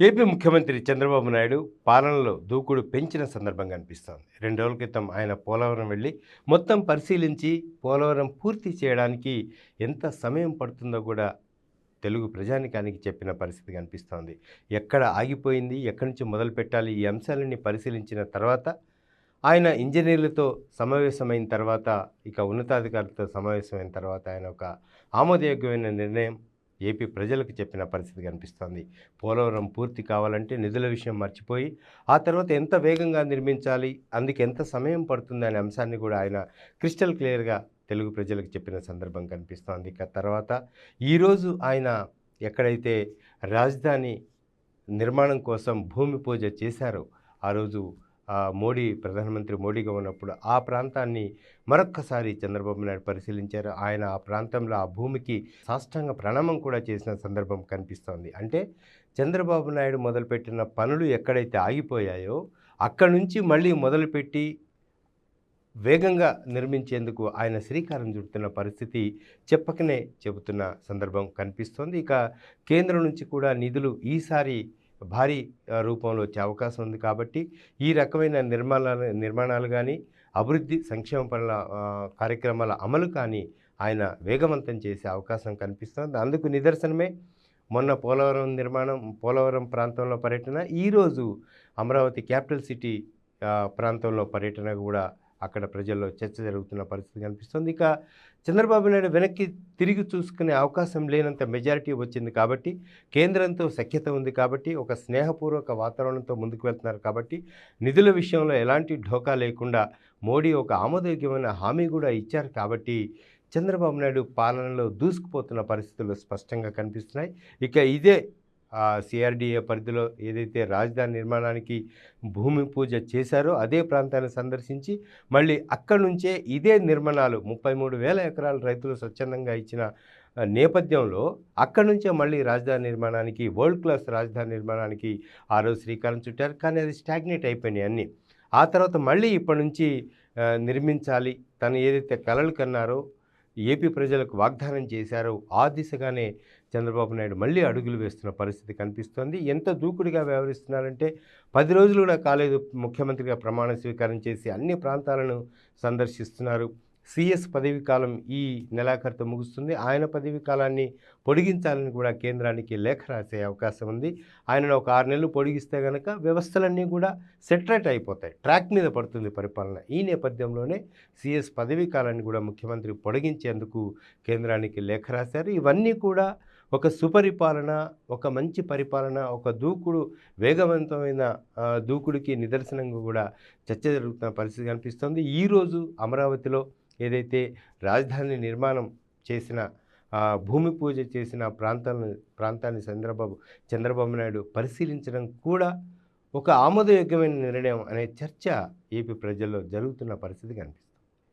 AP ముఖ్యమంత్రి చంద్రబాబు నాయుడు పాలనలో దూకుడు పెంచిన సందర్భం కనిపిస్తోంది రెండు రోజుల క్రితం ఆయన పోలవరం వెళ్ళి మొత్తం పరిశీలించి పోలవరం పూర్తి చేయడానికి ఎంత సమయం పడుతుందో కూడా తెలుగు ప్రజానికానికి చెప్పిన పరిస్థితి కనిపిస్తోంది ఎక్కడ ఆగిపోయింది ఎక్కడి నుంచి మొదలు పెట్టాలి ఈ అంశాలన్నీ పరిశీలించిన తర్వాత ఆయన ఇంజనీర్లతో సమావేశమైన తర్వాత ఇక ఉన్నతాధికారులతో సమావేశమైన తర్వాత ఆయన ఒక ఆమోదయోగ్యమైన నిర్ణయం ఏపీ ప్రజలకు చెప్పిన పరిస్థితి కనిపిస్తోంది. పోలవరం పూర్తి కావాలంటే నిధుల విషయం మర్చిపోయి ఆ తర్వాత ఎంత వేగంగా నిర్మించాలి అందుకు ఎంత సమయం పడుతుంది అనే అంశాన్ని కూడా ఆయన క్రిస్టల్ క్లియర్గా తెలుగు ప్రజలకు చెప్పిన సందర్భం కనిపిస్తోంది. ఇక తర్వాత ఈరోజు ఆయన ఎక్కడైతే రాజధాని నిర్మాణం కోసం భూమి పూజ చేశారో ఆ రోజు మోడీ ప్రధానమంత్రి మోడీగా ఉన్నప్పుడు ఆ ప్రాంతాన్ని మరొక్కసారి చంద్రబాబు నాయుడు పరిశీలించారు. ఆయన ఆ ప్రాంతంలో ఆ భూమికి సాష్టాంగ ప్రణామం కూడా చేసిన సందర్భం కనిపిస్తోంది. అంటే చంద్రబాబు నాయుడు మొదలుపెట్టిన పనులు ఎక్కడైతే ఆగిపోయాయో అక్కడి నుంచి మళ్ళీ మొదలుపెట్టి వేగంగా నిర్మించేందుకు ఆయన శ్రీకారం చుడుతున్న పరిస్థితి చెప్పకనే చెబుతున్న సందర్భం కనిపిస్తోంది. ఇక కేంద్రం నుంచి కూడా నిధులు ఈసారి భారీ రూపంలో వచ్చే అవకాశం ఉంది కాబట్టి ఈ రకమైన నిర్మాణాలు నిర్మాణాలు కానీ అభివృద్ధి సంక్షేమ పనుల కార్యక్రమాల అమలు కానీ ఆయన వేగవంతం చేసే అవకాశం కనిపిస్తుంది. అందుకు నిదర్శనమే మొన్న పోలవరం నిర్మాణం పోలవరం ప్రాంతంలో పర్యటన ఈరోజు అమరావతి క్యాపిటల్ సిటీ ప్రాంతంలో పర్యటన కూడా అక్కడ ప్రజల్లో చర్చ జరుగుతున్న పరిస్థితి కనిపిస్తుంది. ఇక చంద్రబాబు నాయుడు వెనక్కి తిరిగి చూసుకునే అవకాశం లేనంత మెజారిటీ వచ్చింది కాబట్టి కేంద్రంతో సఖ్యత ఉంది కాబట్టి ఒక స్నేహపూర్వక వాతావరణంతో ముందుకు వెళ్తున్నారు కాబట్టి నిధుల విషయంలో ఎలాంటి ఢోకా లేకుండా మోడీ ఒక ఆమోదయోగ్యమైన హామీ కూడా ఇచ్చారు కాబట్టి చంద్రబాబు నాయుడు పాలనలో దూసుకుపోతున్న పరిస్థితులు స్పష్టంగా కనిపిస్తున్నాయి. ఇక ఇదే సిఆర్డిఏ పరిధిలో ఏదైతే రాజధాని నిర్మాణానికి భూమి పూజ చేశారో అదే ప్రాంతాన్ని సందర్శించి మళ్ళీ అక్కడి నుంచే ఇదే నిర్మాణాలు ముప్పై మూడు వేల ఎకరాల రైతులు స్వచ్ఛందంగా ఇచ్చిన నేపథ్యంలో అక్కడి నుంచే మళ్ళీ రాజధాని నిర్మాణానికి వరల్డ్ క్లాస్ రాజధాని నిర్మాణానికి ఆ రోజు శ్రీకారం చుట్టారు. కానీ అది స్టాగ్నేట్ అయిపోయినాయి అన్నీ. ఆ తర్వాత మళ్ళీ ఇప్పటి నుంచి నిర్మించాలి. తను ఏదైతే కలలు కన్నారో ఏపీ ప్రజలకు వాగ్దానం చేశారో. ఆ దిశగానే చంద్రబాబు నాయుడు మళ్ళీ అడుగులు వేస్తున్న పరిస్థితి కనిపిస్తోంది. ఎంత దూకుడుగా వ్యవహరిస్తున్నారంటే పది రోజులు కూడా కాలేదు ముఖ్యమంత్రిగా ప్రమాణ స్వీకారం చేసి అన్ని ప్రాంతాలను సందర్శిస్తున్నారు. సిఎస్ పదవి కాలం ఈ నెలాఖరుతో ముగుస్తుంది. ఆయన పదవి కాలాన్ని పొడిగించాలని కూడా కేంద్రానికి లేఖ రాసే అవకాశం ఉంది. ఆయనను ఒక ఆరు నెలలు పొడిగిస్తే కనుక వ్యవస్థలన్నీ కూడా సెటరేట్ అయిపోతాయి. ట్రాక్ మీద పడుతుంది పరిపాలన. ఈ నేపథ్యంలోనే సిఎస్ పదవీ కాలాన్ని కూడా ముఖ్యమంత్రి పొడిగించేందుకు కేంద్రానికి లేఖ రాశారు. ఇవన్నీ కూడా ఒక సుపరిపాలన ఒక మంచి పరిపాలన ఒక దూకుడు వేగవంతమైన దూకుడికి నిదర్శనంగా కూడా చర్చ జరుగుతున్న పరిస్థితి కనిపిస్తుంది. ఈరోజు అమరావతిలో ఏదైతే రాజధాని నిర్మాణం చేసిన భూమి పూజ చేసిన ప్రాంతాలను ప్రాంతాన్ని చంద్రబాబు చంద్రబాబు నాయుడు పరిశీలించడం కూడా ఒక ఆమోదయోగ్యమైన నిర్ణయం అనే చర్చ ఏపీ ప్రజల్లో జరుగుతున్న పరిస్థితి కనిపిస్తుంది